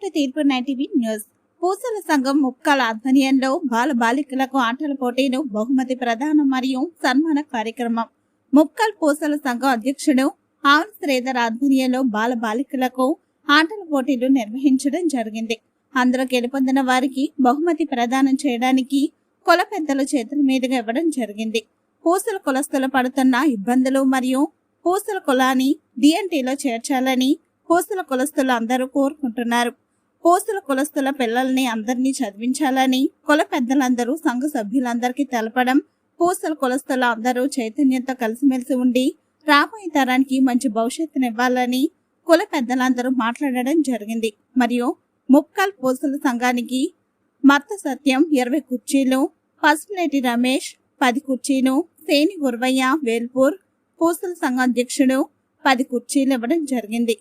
To తీర్పు nine TV news. పూసల సంఘం ముక్కాల ఆధ్వర్యంలో బాల బాలికలకు ఆటల పోటీలు బహుమతి ప్రదానం మరియు సన్మాన కార్యక్రమం. ముక్కల్ పూసల సంఘం అధ్యక్షుడు ఆవుల శ్రీధర్ ఆధ్వర్యంలో బాల బాలికలకు ఆటల పోటీలు నిర్వహించడం జరిగింది. అందులో గెలుపొందిన వారికి బహుమతి ప్రదానం చేయడానికి కుల పెద్దల చేతుల మీదుగా ఇవ్వడం జరిగింది. పూసల కులస్తులు పడుతున్న ఇబ్బందులు మరియు పూసల కులాన్ని డిఎన్టీలో చేర్చాలని పూసల కులస్తులు అందరూ కోరుకుంటున్నారు. పూసల కులస్తుల పిల్లల్ని అందరినీ చదివించాలని కుల పెద్దలందరూ సంఘ సభ్యులందరికీ తెలపడం పూసల కులస్తులు అందరూ చైతన్యంతో కలిసిమెలిసి ఉండి రాబోయే తరానికి మంచి భవిష్యత్తునివ్వాలని కుల పెద్దలందరూ మాట్లాడడం జరిగింది. మరియు ముక్కల్ పూసల సంఘానికి మత్త సత్యం ఇరవై కుర్చీలు పసుపులేటి రమేష్ పది కుర్చీలు సేని గురవయ్య వేల్పూర్ పూసల సంఘం అధ్యక్షుడు పది కుర్చీలు ఇవ్వడం జరిగింది.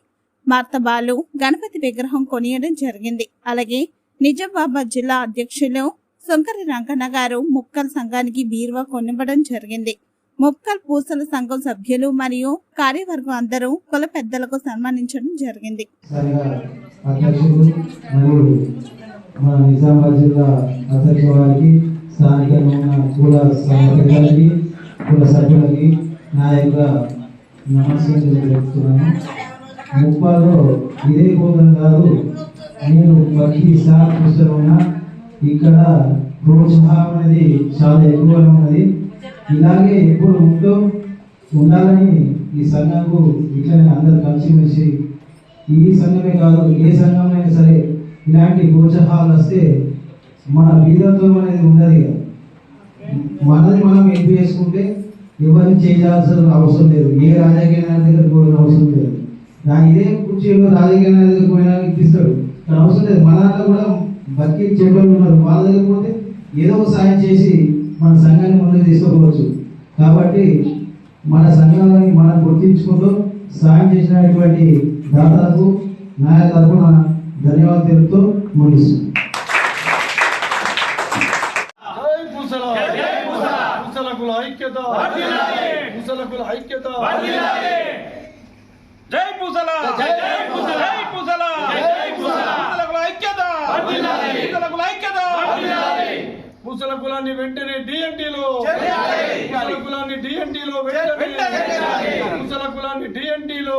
మార్తబాలు గణపతి విగ్రహం కొనియడం జరిగింది. అలాగే నిజామాబాద్ జిల్లా అధ్యక్షులు శంకరి రంగన్న గారు ముక్కల్ సంఘానికి బీరువా కొనివ్వడం జరిగింది. ముక్కల్ పూసల సంఘం సభ్యులు మరియు కార్యవర్గం అందరూ కుల పెద్దలకు సన్మానించడం జరిగింది. మన నిజామాబాద్ జిల్లా అధ్యక్ష వారికి స్థానికంగా ఉన్న కుల కుల సభ్యులకి నా యొక్క నమస్కారం తెలుపుతున్నాను. ముప్పాలో ఇదే కోసం కాదు. నేను ప్రతిసారి చూస్తూ ఉన్నా. ఇక్కడ ప్రోత్సాహం అనేది చాలా ఎక్కువగా ఉన్నది. ఇలాగే ఎప్పుడు ఉంటూ ఉండాలని ఈ సంఘంకు ఇట్లనే అందరు కలిసిమెలిసి ఈ సంఘమే కాదు ఏ సంఘమైనా సరే ఇలాంటి ప్రోత్సాహాలు వస్తే మన బీదత్వం అనేది ఉండదు మనది మనం ఎంపీ చేసుకుంటే ఎవరిని చేయాల్సిన అవసరం లేదు. ఏ రాజకీయ నాయకుల దగ్గర అవసరం లేదు. నా ఇదే కుర్చీలో రాజకీయ దగ్గర పోయినా ఇప్పిస్తాడు. కానీ అవసరం లేదు. మన దాంట్లో కూడా బతికి చెడ్డలు ఉన్నారు. వాళ్ళ దగ్గర పోతే ఏదో ఒక సాయం చేసి మన సంఘాన్ని ముందుకు తీసుకోవచ్చు కాబట్టి మన సంఘాలని మనం గుర్తించుకుంటూ సాయం చేసినటువంటి దాతలకు నా తరఫున ధన్యవాదాలు తెలుపుతూ పూసలకుల ఐక్యత. ఐక్యత. జై పూసల! జై పూసల! జై పూసల! జై పూసల! పూసలకుల ఐక్యత! పూసలకుల ఐక్యత! పూసల కులాన్ని వెంటనే డిఎన్టీలో పూసల కులాన్ని డిఎన్టీలో పూసల కులాన్ని డిఎన్టీలో